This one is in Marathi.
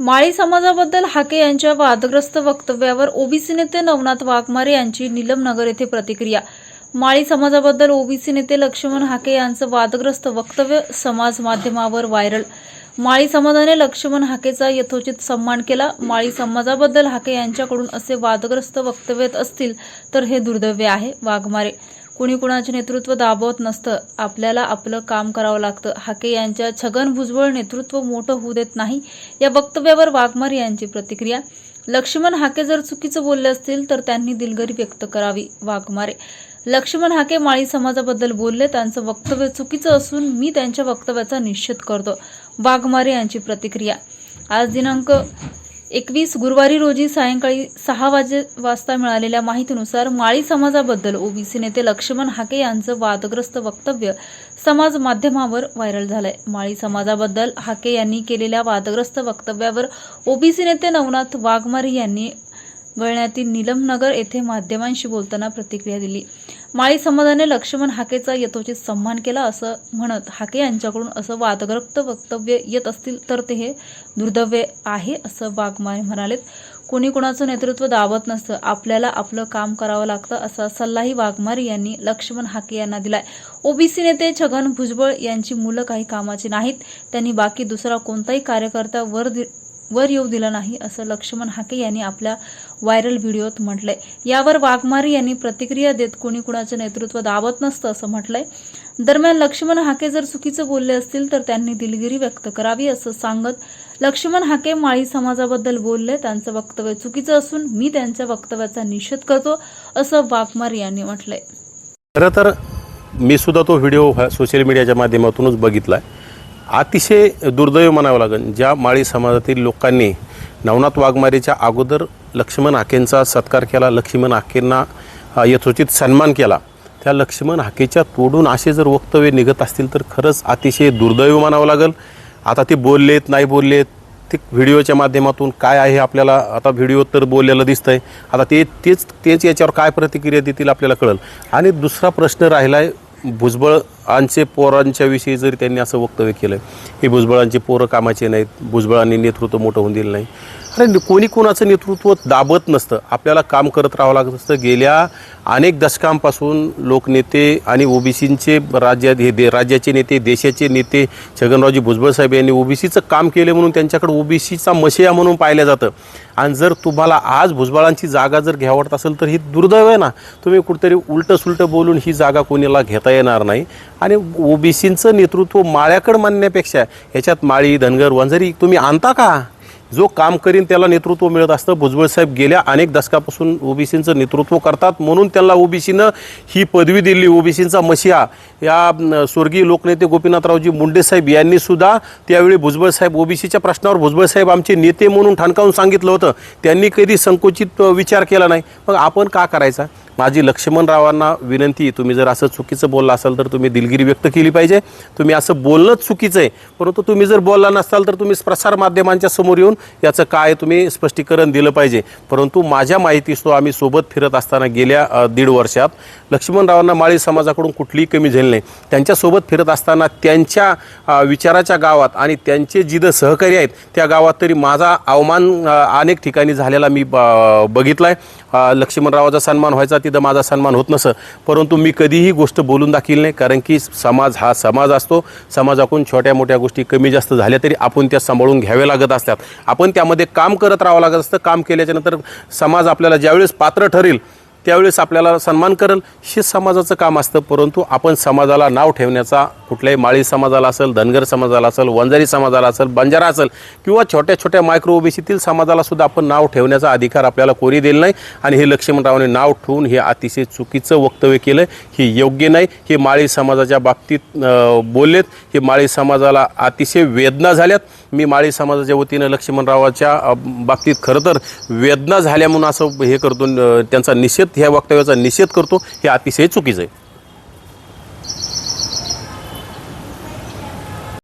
माळी समाजाबद्दल हाके यांच्या वादग्रस्त वक्तव्यावर ओबीसी नेते नवनाथ वाघमारे यांची निलमनगर येथे प्रतिक्रिया. माळी समाजाबद्दल ओबीसी नेते लक्ष्मण हाके यांचं वादग्रस्त वक्तव्य समाज माध्यमावर व्हायरल. माळी समाजाने लक्ष्मण हाकेचा यथोचित सन्मान केला. माळी समाजाबद्दल हाके यांच्याकडून असे वादग्रस्त वक्तव्य असतील तर हे दुर्दैव्य आहे वाघमारे. कुणी कुणाचे नेतृत्व दाबवत नसतं. आपल्याला आपलं काम करावं लागतं. हाके यांच्या छगन भुजबळ नेतृत्व मोठं होऊ देत नाही या वक्तव्यावर वाघमारे यांची प्रतिक्रिया. लक्ष्मण हाके जर चुकीचं बोलले असतील तर त्यांनी दिलगरी व्यक्त करावी वाघमारे. लक्ष्मण हाके माळी समाजाबद्दल बोलले त्यांचं वक्तव्य चुकीचं असून मी त्यांच्या वक्तव्याचा निषेध करतो वाघमारे यांची प्रतिक्रिया. आज दिनांक एकवीस गुरुवारी रोजी सायंकाळी सहा वाजे वाजता मिळालेल्या माहितीनुसार माळी समाजाबद्दल ओबीसी नेते लक्ष्मण हाके यांचं वादग्रस्त वक्तव्य समाज माध्यमावर व्हायरल झालंय. माळी समाजाबद्दल हाके यांनी केलेल्या वादग्रस्त वक्तव्यावर ओबीसी नेते नवनाथ वाघमारे यांनी गळण्यातील निलमनगर येथे माध्यमांशी बोलताना प्रतिक्रिया दिली. माळी समाजाने लक्ष्मण हाकेचा यथोचित सन्मान केला असं म्हणत हाके यांच्याकडून असं वादग्रस्त वक्तव्य येत असतील तर ते हे दुर्दैव्य आहे असं वाघमारे म्हणालेत. कोणी कुणाचं नेतृत्व दाबत नसतं आपल्याला आपलं काम करावं लागतं असा सल्लाही वाघमारे यांनी लक्ष्मण हाके यांना दिलाय. ओबीसी नेते छगन भुजबळ यांची मुलं काही कामाची नाहीत त्यांनी बाकी दुसरा कोणताही कार्यकर्ता वर दि वर येऊ दिलं नाही असं लक्ष्मण हाके यांनी आपल्या व्हायरल व्हिडिओत म्हटलंय. यावर वाघमारे यांनी प्रतिक्रिया देत कोणी कुणाचं नेतृत्व दाबत नसतं असं म्हटलंय. दरम्यान लक्ष्मण हाके जर चुकीचं बोलले असतील तर त्यांनी दिलगिरी व्यक्त करावी असं सांगत लक्ष्मण हाके माळी समाजाबद्दल बोलले. त्यांचं वक्तव्य चुकीचं असून मी त्यांच्या वक्तव्याचा निषेध करतो असं वाघमारे यांनी म्हटलंय. खरं तर मी सुद्धा तो व्हिडिओ सोशल मीडियाच्या माध्यमातूनच बघितला आहे अतिशय दुर्दैव म्हणावं लागेल. ज्या माळी समाजातील लोकांनी नवनाथ वाघमारेच्या अगोदर लक्ष्मण हाकेंचा सत्कार केला लक्ष्मण हाकेंना यथोचित सन्मान केला त्या लक्ष्मण हाकेच्या तोडून असे जर वक्तव्य निघत असतील तर खरंच अतिशय दुर्दैव म्हणावं लागेल. आता ते बोललेत नाही बोललेत ते व्हिडिओच्या माध्यमातून काय आहे आपल्याला आता व्हिडिओ तर बोललेलं दिसतंय. आता ते तेच तेच याच्यावर काय प्रतिक्रिया देतील आपल्याला कळेल. आणि दुसरा प्रश्न राहिला आहे भुजबळ आमचे पोरांच्या विषयी जरी त्यांनी असं वक्तव्य केलं की भुजबळांचे पोरं कामाचे नाहीत भुजबळांनी नेतृत्व मोठं होऊन दिलं नाही. अरे कोणी कोणाचं नेतृत्व दाबत नसतं. आपल्याला काम करत राहावं लागत असतं. गेल्या अनेक दशकांपासून लोकनेते आणि ओबीसींचे राज्यात हे दे राज्याचे नेते देशाचे नेते छगनरावजी भुजबळ साहेब यांनी ओबीसीचं काम केले म्हणून त्यांच्याकडे ओबीसीचा मशिया म्हणून पाहिलं जातं. आणि जर तुम्हाला आज भुजबळांची जागा जर घ्यावडत असेल तर ही दुर्दैव आहे ना. तुम्ही कुठेतरी उलटं सुलटं बोलून ही जागा कोणीला घेता येणार नाही. आणि ओबीसींचं नेतृत्व माळ्याकडं मानण्यापेक्षा ह्याच्यात माळी धनगर वंजारी तुम्ही आणता का? जो काम करीन त्याला नेतृत्व मिळत असतं. भुजबळ साहेब गेल्या अनेक दशकापासून ओबीसींचं नेतृत्व करतात. म्हणून त्यांना ओबीसीनं ही पदवी दिली. ओबीसींचा मशिया. या स्वर्गीय लोकनेते गोपीनाथरावजी मुंडे साहेब यांनी सुद्धा त्यावेळी भुजबळ साहेब ओबीसीच्या प्रश्नावर भुजबळ साहेब आमचे नेते म्हणून ठणकावून सांगितलं होतं. त्यांनी कधी संकुचित विचार केला नाही. मग आपण का करायचा? माझी लक्ष्मणरावांना विनंती आहे, तुम्ही जर असं चुकीचं बोलला असाल तर तुम्ही दिलगिरी व्यक्त केली पाहिजे. तुम्ही असं बोलणंच चुकीचं आहे परंतु तुम्ही जर बोलला नसाल तर तुम्ही प्रसार माध्यमांच्या समोर येऊन याचं काय तुम्ही स्पष्टीकरण दिलं पाहिजे. परंतु माझ्या माहितीस्तो आम्ही सोबत फिरत असताना गेल्या दीड वर्षात लक्ष्मणरावांना माळी समाजाकडून कुठलीही कमी झाली नाही. त्यांच्यासोबत फिरत असताना त्यांच्या विचाराच्या गावात आणि त्यांचे जिद सहकारी आहेत त्या गावात तरी माझा अवमान अनेक ठिकाणी झालेला मी ब- बघितला आहे लक्ष्मणरावाचा सन्मान व्हायचा तिथं माझा सन्मान होत नसं. परंतु मी कधीही गोष्ट बोलून दाखील नाही कारण की समाज हा समाज असतो. समाजाकडून छोट्या मोठ्या गोष्टी कमी जास्त झाल्या तरी आपण त्या सांभाळून घ्याव्या लागत असतात. आपण त्यामध्ये काम करत राहावं लागत असतं. काम केल्याच्यानंतर समाज आपल्याला ज्यावेळेस पात्र ठरेल त्यावेळेस आपल्याला सन्मान करेल हे समाजाचं काम असतं. परंतु आपण समाजाला नाव ठेवण्याचा कुठल्याही माळी समाजाला असेल धनगर समाजाला असेल वंजारी समाजाला असेल बंजारा असेल किंवा छोट्या छोट्या मायक्रो ओबीसीतील समाजाला सुद्धा आपण नाव ठेवण्याचा अधिकार आपल्याला कोणी दिला नाही. आणि हे लक्ष्मणरावाने नाव ठेवून हे अतिशय चुकीचं वक्तव्य केलं हे योग्य नाही. हे माळी समाजाच्या बाबतीत बोललेत. हे माळी समाजाला अतिशय वेदना झाल्यात. मी माळी समाजाच्या वतीनं लक्ष्मणरावाच्या बाबतीत खरं तर वेदना झाल्या म्हणून असं हे करतो त्यांचा निषेध ह्या वक्तव्याचा निषेध करतो हे अतिशय चुकीचं आहे.